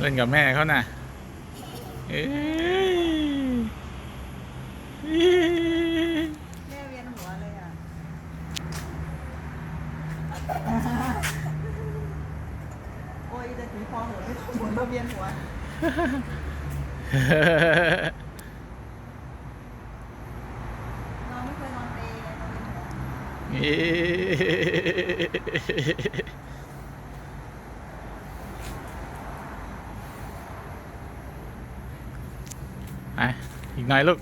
เล่นกับแม่เขาน่ะเอ้ยแม่เวียนหัวเลยอะ โอ้ยจะถือพอหัวไม่ต้องหมุนมาเวียนหัวเราไม่เคยนอนเปรย์เลยเราเวียนหัว ไปอีกหน่อยลูก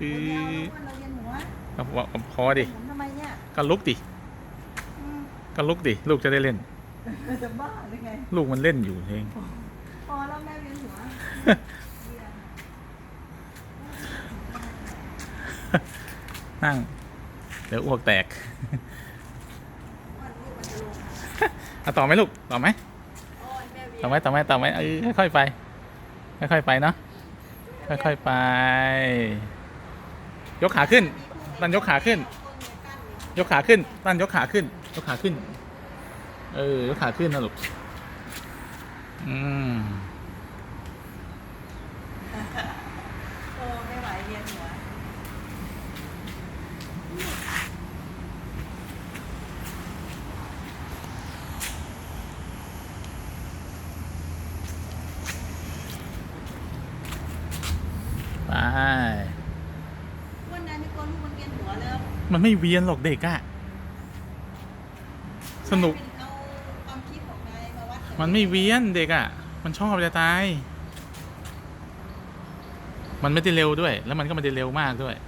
อืเดียวอเราเวียนหัวเอาเอาเอาพอดิหมุนทำไมเนี่ยก็ลุกดิอืมก็ลุกดิลูกจะได้เล่นจะบ้าหรือไงลูกมันเล่นอยู่เองพอแล้วแม่เวียนหัวเวียนนั่ง เดี๋ยวอ้วกแตกอ้วนลูกมันจะลงเอาต่อไหมลูก ต่อไหมโอ้ยแม่เวียนต่อไหมต่อไหมต่อไหมเออค่อยๆไป ค่อยๆไปเนาะ ค่อยๆไป ยกขาขึ้น ตั้นยกขาขึ้น ยกขาขึ้น ตั้นยกขาขึ้น ยกขาขึ้น เออ ยกขาขึ้นนะลูก อืม โอ้ไม่ไหวเวียนหัว ไป วันนั้นมีคนลูกมันเวียนหัวแล้ว มันไม่เวียนหรอกเด็กอะสนุกเป็นเอาความคิดของนายมาวัดกัมันไม่เวียนเด็กอะ่ะมันชอบจะตาย มันไม่ได้เร็วด้วย แล้วมันก็ไม่ได้เร็วมากด้วยเ